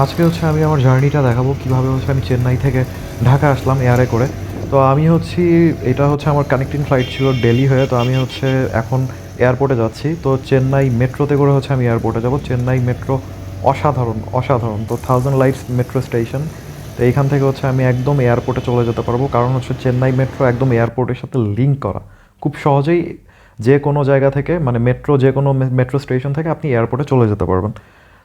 আজকে হচ্ছে আমি আমার জার্নিটা দেখাবো কীভাবে হচ্ছে আমি চেন্নাই থেকে ঢাকা আসলাম এয়ারে করে। তো আমি হচ্ছি, এটা হচ্ছে আমার কানেক্টিং ফ্লাইট ছিল দিল্লি হয়ে, তো আমি হচ্ছে এখন এয়ারপোর্টে যাচ্ছি। তো চেন্নাই মেট্রোতে করে হচ্ছে আমি এয়ারপোর্টে যাব। চেন্নাই মেট্রো অসাধারণ অসাধারণ। তো থাউজেন্ড লাইটস মেট্রো স্টেশন তো এইখান থেকে হচ্ছে আমি একদম এয়ারপোর্টে চলে যেতে পারব। কারণ হচ্ছে চেন্নাই মেট্রো একদম এয়ারপোর্টের সাথে লিঙ্ক করা। খুব সহজেই যে কোনো জায়গা থেকে মানে মেট্রো যে কোনো মেট্রো স্টেশন থেকে আপনি এয়ারপোর্টে চলে যেতে পারবেন।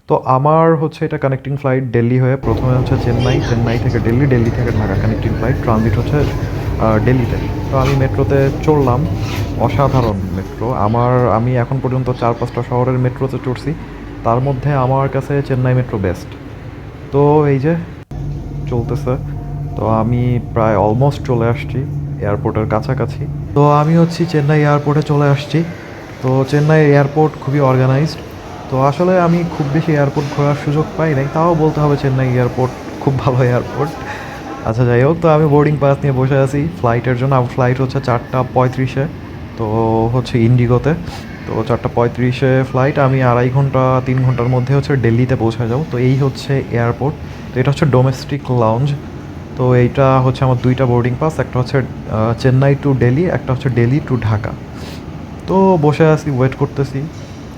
তো আমার হচ্ছে এটা কানেক্টিং ফ্লাইট দিল্লি হয়ে, প্রথমে হচ্ছে চেন্নাই চেন্নাই থেকে দিল্লি দিল্লি থেকে ঢাকা কানেক্টিং ফ্লাইট ট্রানজিট হচ্ছে দিল্লিতে তো আমি মেট্রোতে চড়লাম, অসাধারণ মেট্রো। আমার, আমি এখন পর্যন্ত চার, পাঁচটা শহরের মেট্রোতে চড়ছি। তার মধ্যে আমার কাছে চেন্নাই মেট্রো বেস্ট তো এই যে, চলতেছে। তো আমি প্রায় অলমোস্ট চলে আসছি এয়ারপোর্টের কাছাকাছি। তো আমি হচ্ছি চেন্নাই এয়ারপোর্টে চলে আসছি। তো চেন্নাই এয়ারপোর্ট খুবই অর্গানাইজড তো আসলে আমি খুব বেশি এয়ারপোর্ট ঘোরার সুযোগ পাই নাই। তাও বলতে হবে চেন্নাই এয়ারপোর্ট খুব ভালো এয়ারপোর্ট আচ্ছা যাই হোক, তো আমি বোর্ডিং পাস নিয়ে বসে আছি। ফ্লাইটের জন্য, আমার ফ্লাইট হচ্ছে চারটা পঁয়ত্রিশে, তো হচ্ছে ইন্ডিগোতে তো চারটা পঁয়ত্রিশে ফ্লাইট আমি আড়াই ঘণ্টা, তিন ঘণ্টার মধ্যে হচ্ছে দিল্লিতে পৌঁছে যাব। তো এই হচ্ছে এয়ারপোর্ট তো এটা হচ্ছে ডোমেস্টিক লাউঞ্জ তো এইটা হচ্ছে আমার দুইটা বোর্ডিং পাস একটা হচ্ছে চেন্নাই টু দিল্লি, একটা হচ্ছে দিল্লি টু ঢাকা। তো বসে আছি ওয়েট করতেছি।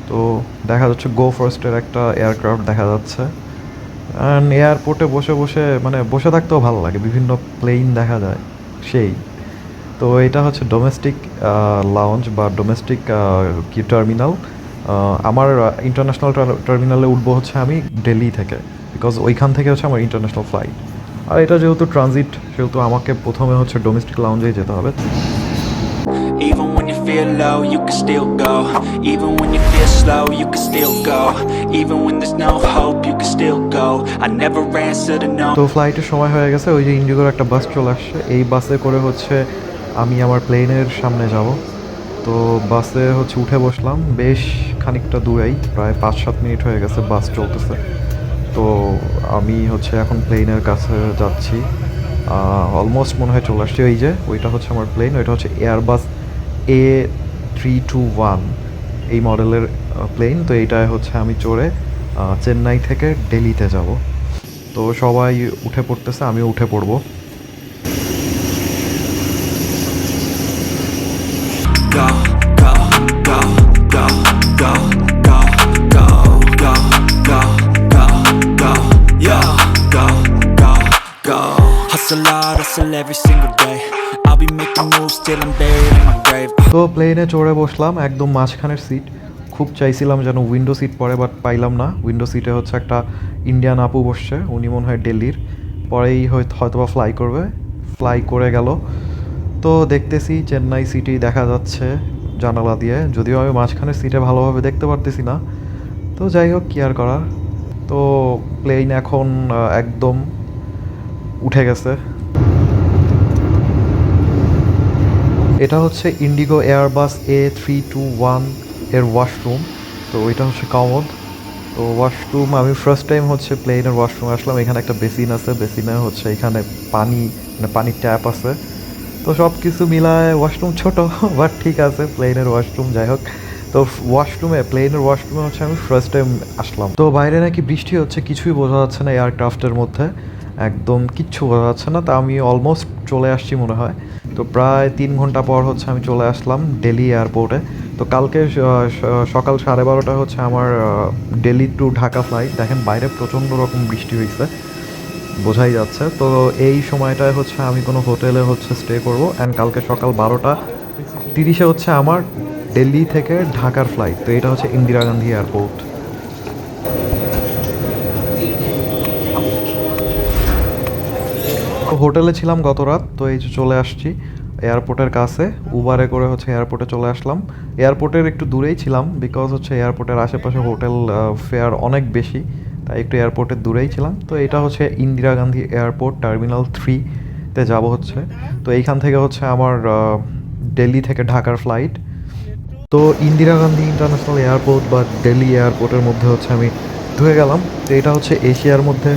তো দেখা যাচ্ছে গো ফার্স্টের একটা এয়ারক্রাফট দেখা যাচ্ছে। অ্যান্ড এয়ারপোর্টে বসে বসে মানে বসে থাকতেও ভালো লাগে, বিভিন্ন প্লেন দেখা যায়, সেই। তো এটা হচ্ছে ডোমেস্টিক লাউঞ্জ বা ডোমেস্টিক কি টার্মিনাল আমার ইন্টারন্যাশনাল টার্মিনালে উঠবো হচ্ছে আমি দিল্লি থেকে বিকজ ওইখান থেকে হচ্ছে আমার ইন্টারন্যাশনাল ফ্লাইট আর এটা যেহেতু ট্রানজিট সেহেতু আমাকে প্রথমে হচ্ছে ডোমেস্টিক লাউঞ্জেই যেতে হবে। Feel low, you can still go. Even when you feel slow, you can still go. Even when there's no hope, you can still go. I never answer to no. তো ফ্লাইটের সময় হয়ে গেছে ওই যে ইন্ডিগোর একটা বাস চলে আসছে এই বাসে করে হচ্ছে আমি আমার প্লেনের সামনে যাব তো বাসে হচ্ছে উঠে বসলাম বেশ খানিকটা দূরেই প্রায় পাঁচ সাত মিনিট হয়ে গেছে বাস চলতেছে তো আমি হচ্ছে এখন প্লেনের কাছে যাচ্ছি অলমোস্ট মনে হয় চলে আসছে ওই যে ওইটা হচ্ছে আমার প্লেন ওইটা হচ্ছে Airbus A three two one এই মডেলের প্লেন তো এইটায় হচ্ছে আমি চড়ে চেন্নাই থেকে দিল্লিতে যাব। তো সবাই উঠে পড়তেছে, আমিও উঠে পড়ব। Every single day. তো প্লেনে চড়ে বসলাম, একদম মাঝখানের সিট খুব চাইছিলাম যেন উইন্ডো সিট পরে বাট পাইলাম না। উইন্ডো সিটে হচ্ছে একটা ইন্ডিয়ান আপু বসছে, উনি মনে হয় দিল্লির পরেই হয়তো, হয়তোবা ফ্লাই করবে। ফ্লাই করে গেল। তো দেখতেছি চেন্নাই সিটি দেখা যাচ্ছে জানালা দিয়ে। যদিও আমি মাঝখানের সিটে ভালোভাবে দেখতে পারতেছি না। তো যাই হোক, কি আর করার। তো প্লেন এখন একদম উঠে গেছে। এটা হচ্ছে IndiGo Airbus A three two ওয়ানের ওয়াশরুম তো এটা হচ্ছে কমোড তো ওয়াশরুম আমি ফার্স্ট টাইম হচ্ছে প্লেনের ওয়াশরুম আসলাম। এখানে একটা বেসিন আছে। বেসিনে হচ্ছে এখানে পানি মানে পানির ট্যাপ আছে। তো সব কিছু মিলায় ওয়াশরুম ছোট বাট ঠিক আছে প্লেনের ওয়াশরুম যাই হোক। তো ওয়াশরুমে প্লেনের ওয়াশরুমে হচ্ছে আমি ফার্স্ট টাইম আসলাম। তো বাইরে নাকি বৃষ্টি হচ্ছে, কিছুই বোঝা যাচ্ছে না এয়ারক্রাফটের মধ্যে। একদম কিচ্ছু বোঝা যাচ্ছে না। তা আমি অলমোস্ট চলে আসছি মনে হয়। তো প্রায় তিন ঘণ্টা পর হচ্ছে আমি চলে আসলাম দিল্লি এয়ারপোর্টে। তো কালকে সকাল সাড়ে বারোটা হচ্ছে আমার দিল্লি টু ঢাকা ফ্লাইট দেখেন বাইরে প্রচণ্ড রকম বৃষ্টি হয়েছে বোঝাই যাচ্ছে। তো এই সময়টায় হচ্ছে আমি কোনো হোটেলে হচ্ছে স্টে করব। অ্যান্ড কালকে সকাল বারোটা তিরিশে হচ্ছে আমার দিল্লি থেকে ঢাকার ফ্লাইট তো এটা হচ্ছে ইন্দিরা গান্ধী এয়ারপোর্ট। হোটেলে ছিলাম গত রাত, তো এই যে চলে আসছি এয়ারপোর্টের কাছে। উবারে করে হচ্ছে এয়ারপোর্টে চলে আসলাম। এয়ারপোর্টের একটু দূরেই ছিলাম বিকজ হচ্ছে এয়ারপোর্টের আশেপাশে হোটেল ফেয়ার অনেক বেশি, তাই একটু এয়ারপোর্টের দূরেই ছিলাম। তো এটা হচ্ছে ইন্দিরা গান্ধী এয়ারপোর্ট টার্মিনাল থ্রিতে যাব হচ্ছে। তো এইখান থেকে হচ্ছে আমার দিল্লি থেকে ঢাকার ফ্লাইট তো ইন্দিরা গান্ধী ইন্টারন্যাশনাল এয়ারপোর্ট বা দিল্লি এয়ারপোর্টের মধ্যে হচ্ছে আমি ঢুকে গেলাম। তো এটা হচ্ছে এশিয়ার মধ্যে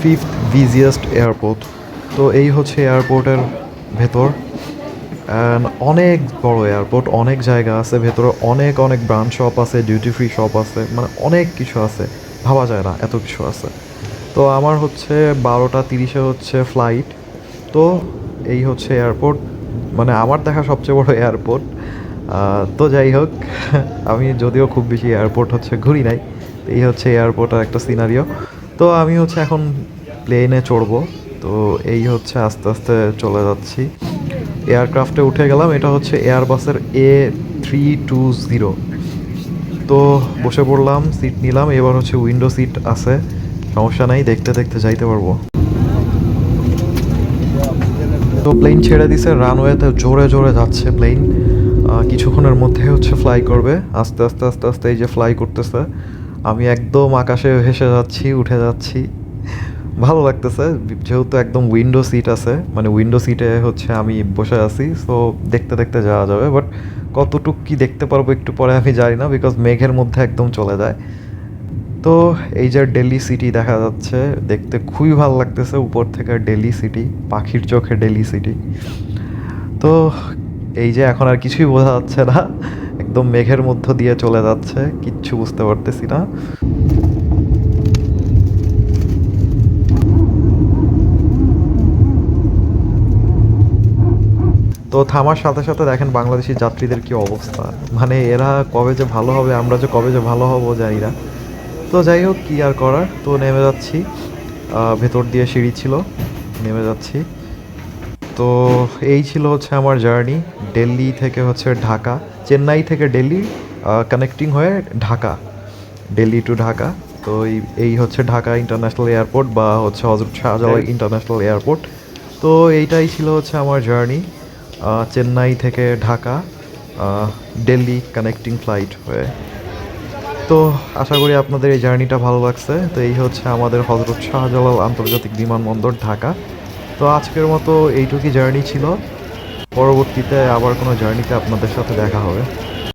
ফিফথ বিজিয়েস্ট এয়ারপোর্ট তো এই হচ্ছে এয়ারপোর্টের ভেতর। অনেক বড় এয়ারপোর্ট অনেক জায়গা আছে ভেতরে, অনেক অনেক ব্রাঞ্চ শপ আছে ডিউটি ফ্রি শপ আছে মানে অনেক কিছু আছে। ভাবা যায় না, এত কিছু আছে। তো আমার হচ্ছে বারোটা তিরিশে হচ্ছে ফ্লাইট তো এই হচ্ছে এয়ারপোর্ট মানে আমার দেখা সবচেয়ে বড় এয়ারপোর্ট তো যাই হোক, আমি যদিও খুব বেশি এয়ারপোর্ট হচ্ছে ঘুরি নাই, এই হচ্ছে এয়ারপোর্টের একটা সিনারিও তো আমি হচ্ছে এখন প্লেনে চড়বো। তো এই হচ্ছে আস্তে আস্তে চলে যাচ্ছি। এয়ারক্রাফটে উঠে গেলাম, এটা হচ্ছে এয়ারবাসের এ থ্রি টু জিরো তো বসে পড়লাম সিট নিলাম, এবার হচ্ছে উইন্ডো সিট আছে। সমস্যা নাই, দেখতে দেখতে যাইতে পারব। তো প্লেন ছেড়ে দিছে রানওয়েতে জোরে জোরে যাচ্ছে প্লেন কিছুক্ষণের মধ্যে হচ্ছে ফ্লাই করবে। আস্তে আস্তে আস্তে আস্তে এই যে ফ্লাই করতেছে, আমি একদম আকাশে ভেসে যাচ্ছি, উঠে যাচ্ছি। ভালো লাগতেছে, যেহেতু একদম উইন্ডো সিট আছে মানে উইন্ডো সিটে হচ্ছে আমি বসে আছি সো দেখতে দেখতে যাওয়া যাবে বাট কতটুক কি দেখতে পারব একটু পরে আমি জানি না বিকজ মেঘের মধ্যে একদম চলে যায়। তো এই যে ডেলি সিটি দেখা যাচ্ছে, দেখতে খুবই ভালো লাগতেছে, উপর থেকে ডেলি সিটি পাখির চোখে ডেলি সিটি তো এই যে এখন আর কিছুই বোঝা যাচ্ছে না, একদম মেঘের মধ্য দিয়ে চলে যাচ্ছে, কিচ্ছু বুঝতে পারতেছি না। তো থামার সাথে সাথে দেখেন বাংলাদেশি যাত্রীদের কি অবস্থা। মানে এরা কবে যে ভালো হবে আমরা যে কবে যে ভালো হব জানি না। তো যাই হোক কী আর করার? তো নেমে যাচ্ছি। ভেতর দিয়ে সিঁড়ি ছিল নেমে যাচ্ছি। তো এই ছিল হচ্ছে আমার জার্নি। দিল্লি থেকে হচ্ছে ঢাকা চেন্নাই থেকে দিল্লি কানেক্টিং হয়ে ঢাকা দিল্লি টু ঢাকা। তো এই এই হচ্ছে ঢাকা ইন্টারন্যাশনাল এয়ারপোর্ট বা হচ্ছে হজরত শাহজালাল ইন্টারন্যাশনাল এয়ারপোর্ট তো এইটাই ছিল হচ্ছে আমার জার্নি। চেন্নাই থেকে ঢাকা দিল্লি কানেক্টিং ফ্লাইট হয়ে। তো আশা করি আপনাদের এই জার্নিটা ভালো লাগছে। তো এই হচ্ছে আমাদের হজরত শাহজালাল আন্তর্জাতিক বিমানবন্দর ঢাকা। তো আজকের মতো এইটুকুই জার্নি ছিল। পরবর্তীতে আবার কোনো জার্নিতে আপনাদের সাথে দেখা হবে।